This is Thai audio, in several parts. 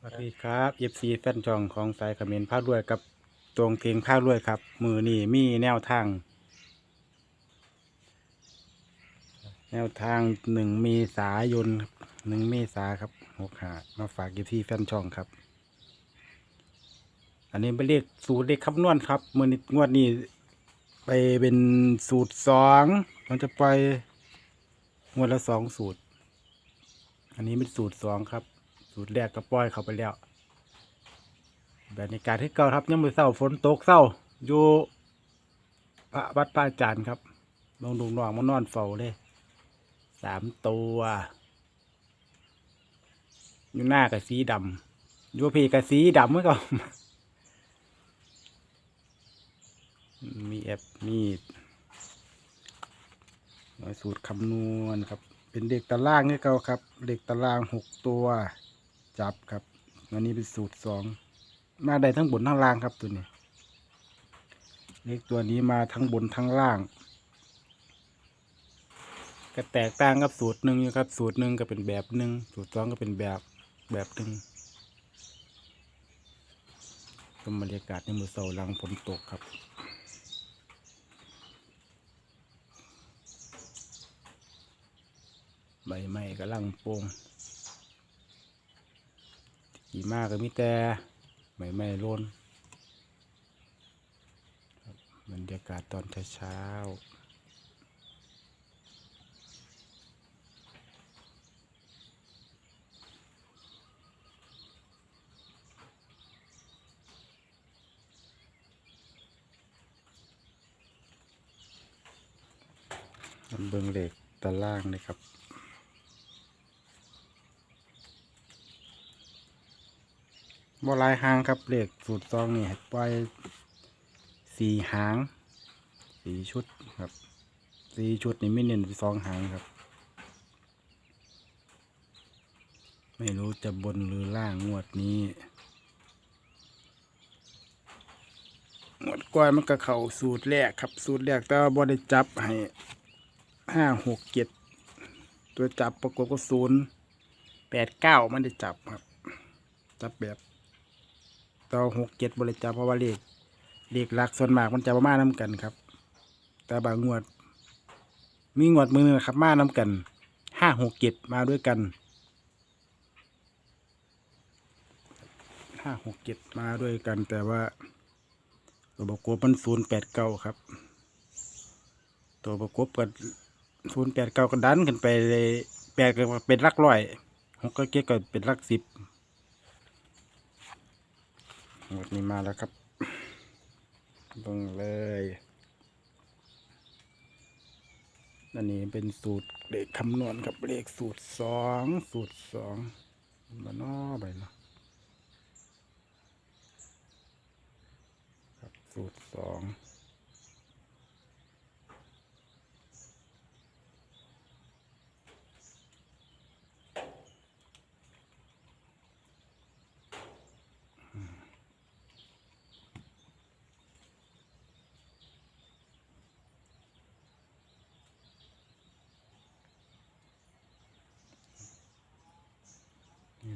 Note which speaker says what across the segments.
Speaker 1: สวัสดีครับเอฟซีแฟนช่องของสายขมรภาคด้วยกับตรงเทียงภาคด้วยครับ มือนี่มีแนวทาง แนวทางหนึ่งเมีสายนหนึ่งเมษาครับหกหามาฝากเอฟซีแฟนช่องครับ อันนี้เป็นเลขสูตรเลขคำนวณครับมือนงวดนี้ไปเป็นสูตรสองมันจะไปงวดละสองสูตร อันนี้เป็นสูตรสองครับ สูตรแรกก็ปล่อยเขาไปแล้วแบบในการที่เก่าครับยังมือเศร้าฝนตกเศร้าอยู่พระวัดป้าจานครับลองดูน้องมานอนเฝ้าเลยสามตัว อยู่หน้ากับสีดำอยู่พี่กับสีดำเมื่อก่อนมีแอปมีสูตรคำนวณครับ เป็นเด็กตารางนี่เก่าครับ เด็กตารางหกตัว จับครับอันนี้เป็นสูตรสองมาได้ทั้งบนทั้งล่างครับตัวนี้ เลขตัวนี้มาทั้งบนทั้งล่างก็แตกต่างกับสูตรหนึ่งอยู่ครับ สูตรหนึ่งก็เป็นแบบหนึ่งสูตรสองก็เป็นแบบแบบหนึ่งเป็บรรยากาศในมือเสาหลังฝนตกครับใบไม้กำลังโป่ง ขี่มากก็มีแต่ใบไม้โลนครับบรรยากาศตอนเช้าเบิงเหล็กตารางเลยครับ บ่หลายหางครับเลขสูตรซองนี่ให้ปล่อยสี่หางสี่ชุดครับสี่ชุดนี่ไม่เน้นสองหางครับ ไม่รู้จะบนหรือล่างงวดนี้งวดก่อนมันก็เข้าสูตรแรกครับ สูตรแรกแต่ว่าบ่ได้จับให้ห้าหกเจ็ดตัวจับประกบก็ศูนย์แปดเก้ามันได้จับครับ จับแบบ ต่อหกเจ็ดบริจาคเพราะว่าเลขเลขหลักส่วนมากมันจะประมาณน้ำกันครับ แต่บางงวด มีงวดมือนึงครับ มาน้ำกันห้าหกเจ็ดมาด้วยกันห้าหกเจ็ดมาด้วยกัน แต่ว่าตัวประกบมันศูนย์แปดเก้าครับ ตัวประกบกับศูนย์แปดเก้าก็ดันขึ้นไปเลยแปดก็เป็นหลักร้อยหกก็เจ็ดก็เป็นหลักสิบ หมดนี้มาแล้วครับลงเลยอันนี้เป็นสูตรเลขคำนวณครับเลขสูตรสองสูตรสองมานอไปเนาะครับสูตรสอง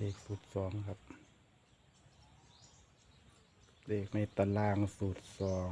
Speaker 1: เลขสูตรสองครับ เลขในตารางสูตรสอง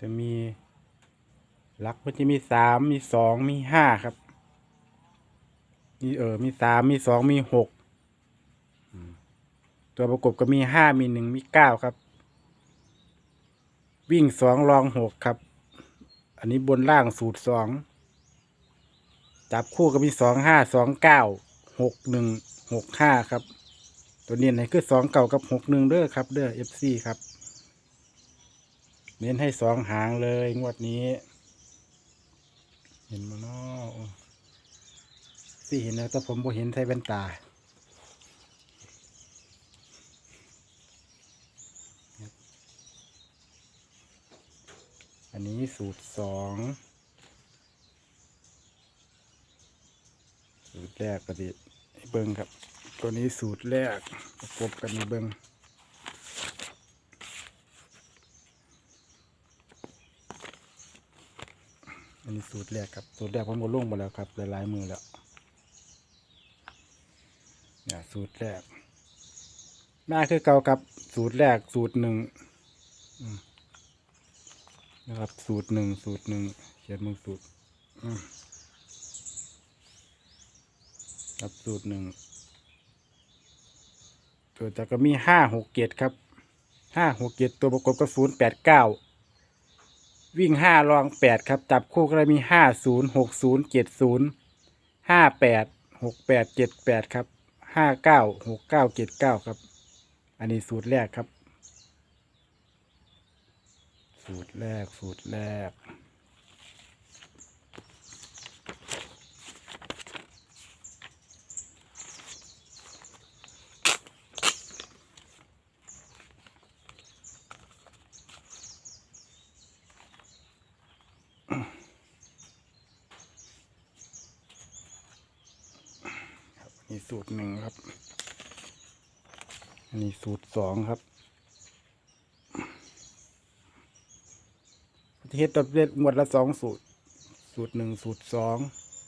Speaker 1: จะมีหลักมันจะมีสามมีสองมีห้าครับมีเออมีสามมีสองมีหกตัวประกบก็มีห้ามีหนึ่งมีเก้าครับ วิ่งสองรองหกครับ อันนี้บนล่างสูตรสองจับคู่ก็มีสองห้าสองเก้าหกหนึ่งหกห้าครับ ตัวเนี้ยไหนคือสองเก่ากับหกหนึ่งเด้อครับ เด้อเอฟซีครับ เน้นให้สองหางเลยงวดนี้ เห็นมาเนาะสี่เห็นแล้วแต่ผมบ่เห็นใส่แว่นตาอันนี้สูตรสองสูตรแรกปดิเบิ้งครับ ตัวนี้สูตรแรกประกบกันเบิ้ง อันนี้สูตรแรกครับ สูตรแรกผมก็ลงมาแล้วครับหลายๆมือแล้วเนี่ยสูตรแรกมาคือเก่ากับ สูตรแรกสูตรหนึ่งนะครับ สูตรหนึ่งสูตรหนึ่งเขียนมือสูตรครับสูตรหนึ่งตัวจากก็มีห้าหกเจ็ดครับห้าหกเจ็ดตัวประกอบก็ศูนย์แปดเก้า วิ่งห้ารองแปดครับจับคู่ก็เลยมีห้าศูนย์หกศูนย์เจ็ดศูนย์ห้าแปดหกแปดเจ็ดแปดครับห้าเก้าหกเก้าเจ็ดเก้าครับ อันนี้สูตรแรกครับ สูตรแรกสูตรแรก นนี้สูตรหนึ่งครับ อันนี้สูตรสองครับเฮ็ดตับเล็ดหมวดละสองสูตร สูตรหนึ่งสูตรสอง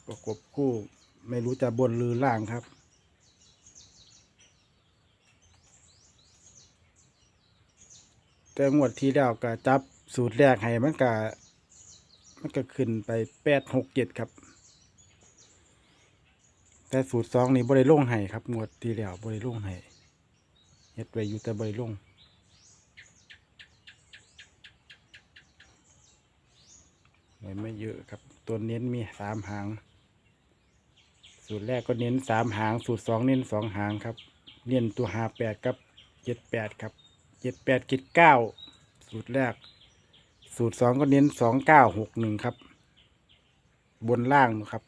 Speaker 1: ประกบคู่ไม่รู้จะบนหรือล่างครับแต่หมวดที่แล้วก็จับสูตรแรกให้มันก็มันก็ขึ้นไปแปดหกเจ็ดครับ แต่สูตรสองนี่บริลงให้ครับงวดที่แล้วบริลงให้เฮ็ดไว้อยู่แต่บริลงเลยไม่เยอะครับ ตัวเน้นมีสามหาง สูตรแรกก็เน้นสามหาง สูตรสองเน้นสองหางครับ เน้นตัวหาแปดกับเจ็ดแปดครับเจ็ดแปดเจ็ดเก้าสูตรแรก สูตรสองก็เน้นสองเก้าหกหนึ่งครับ บนล่างนะครับ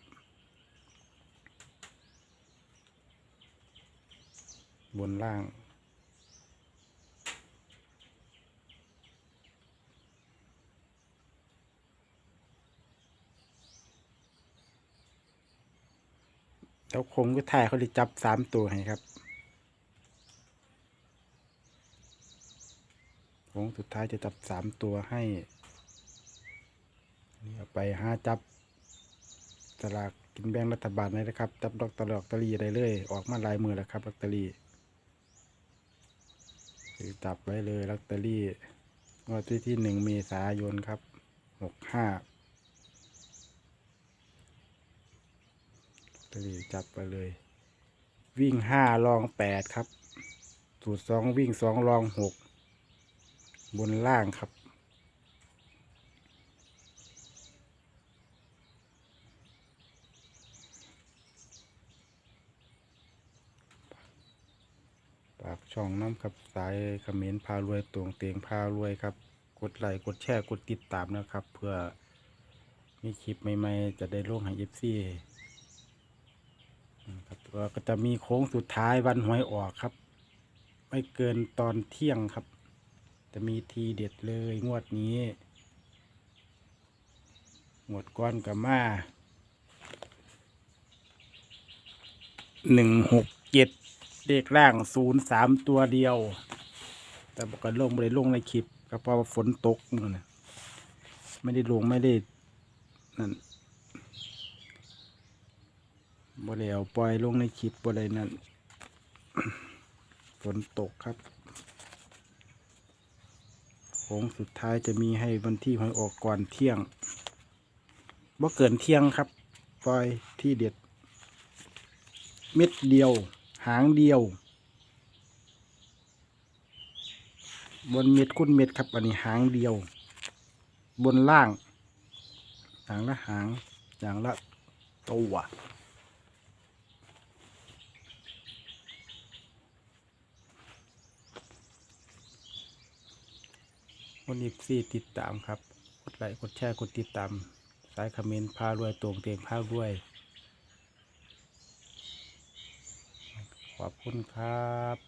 Speaker 1: บนล่าง แล้วคงก็ถ่ายเขาเลยจับสามตัวให้ครับโค้งสุดท้ายจะจับสามตัวให้นี่เอาไปห้าจับสลากกินแบ่งรัฐบาลเลยนะครับ จับดอกตลอกตะลีได้เลย ออกมาลายมือแล้วครับลอตเตอรี่ คือจับไว้เลยลอตเตอรี่งวดที่ที่หนึ่งเมษายนครับหกห้าลอตเตอรี่จับไปเลย วิ่งห้าลองแปดครับ สูตรสองวิ่งสองลองหกบนล่างครับ ช่องน้ำครับสายเขมรพารวยตวงเตียงพารวยครับ กดไลค์กดแชร์กดติดตามนะครับ เพื่อมีคลิปใหม่ๆ จะได้ลงให้เอฟซีครับแล้วก็จะมีโค้งสุดท้ายวันหวยออกครับ ไม่เกินตอนเที่ยงครับ จะมีทีเด็ดเลยงวดนี้งวดก้อนกับมาหนึ่งหกเจ็ด เลขล่างศูนย์สามตัวเดียว แต่บอกกันลงไม่ได้ลงในคลิปก็เพราะว่าฝนตกมือนะไม่ได้ลงไม่ได้นั่นบ่ได้เอาปล่อยลงในคลิปบ่ได้นั่นฝนตกครับโค้งสุดท้ายจะมีให้วันที่หวยออกก่อนเที่ยงบ่เกินเที่ยงครับ ปล่อยที่เด็ด เม็ดเดียว หางเดียว บนเม็ดคุณเม็ดครับ อันนี้หางเดียว บนล่าง หางละหาง อย่างละตัวคนอีกสี่ติดตามครับ กดไลค์ กดแชร์ กดติดตาม สายคอมเมนต์พารวยตรงเตียงพารวย ขอบคุณครับ